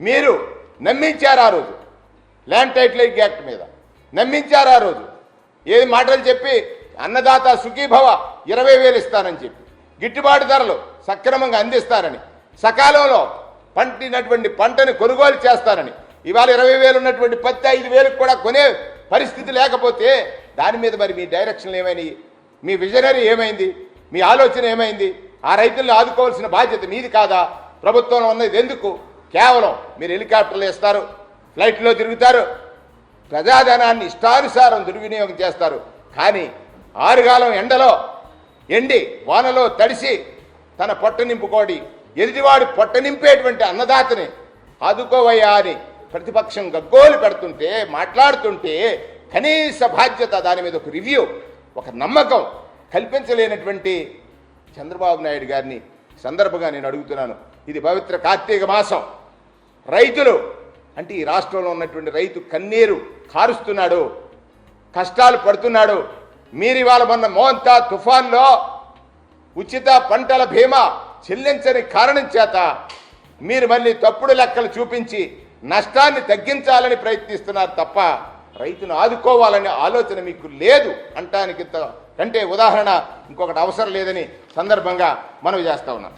మీరు నమ్మించారు ఆ రోజు. ల్యాండ్ టైటిలింగ్ యాక్ట్ మీద నమ్మించారు ఆ రోజు. ఏది మాటలు చెప్పి అన్నదాత సుఖీభవ ఇరవై వేలు ఇస్తానని చెప్పి గిట్టుబాటు ధరలు సక్రమంగా అందిస్తారని సకాలంలో పంటినటువంటి పంటను కొనుగోలు చేస్తారని ఇవాళ ఇరవై వేలు ఉన్నటువంటి పత్తి ఐదు వేలకు కూడా కొనే పరిస్థితి లేకపోతే దాని మీద మరి మీ డైరెక్షన్లు ఏమైనాయి మీ విజనరీ ఏమైంది? మీ ఆలోచన ఏమైంది? ఆ రైతులను ఆదుకోవాల్సిన బాధ్యత మీది కాదా? ప్రభుత్వంలో ఉన్నది ఎందుకు? కేవలం మీరు హెలికాప్టర్లు ఇస్తారు ఫ్లైట్లో తిరుగుతారు ప్రజాధనాన్ని ఇష్టానుసారం దుర్వినియోగం చేస్తారు. కానీ ఆరుగాలం ఎండలో ఎండి వానలో తడిసి తన పొట్ట నింపుకోడి ఎదుటివాడు పొట్ట నింపేటువంటి అన్నదాతని ఆదుకోవయ్యా అని ప్రతిపక్షం గగ్గోలు పెడుతుంటే మాట్లాడుతుంటే కనీస బాధ్యత దాని మీద ఒక రివ్యూ ఒక నమ్మకం కల్పించలేనటువంటి చంద్రబాబు నాయుడు గారిని సందర్భంగా నేను అడుగుతున్నాను. ఇది పవిత్ర కార్తీక మాసం. రైతులు. అంటే ఈ రాష్ట్రంలో ఉన్నటువంటి రైతు కన్నీరు కారుస్తున్నాడు కష్టాలు పడుతున్నాడు. మీరు ఇవాళ మొన్న మోంతా తుఫాన్లో ఉచిత పంటల బీమా చెల్లించని కారణం చేత మీరు మళ్ళీ తప్పుడు లెక్కలు చూపించి నష్టాన్ని తగ్గించాలని ప్రయత్నిస్తున్నారు తప్ప రైతును ఆదుకోవాలనే ఆలోచన మీకు లేదు అంటానికి కంటే ఉదాహరణ ఇంకొకటి అవసరం లేదని సందర్భంగా మనవి చేస్తా ఉన్నాను.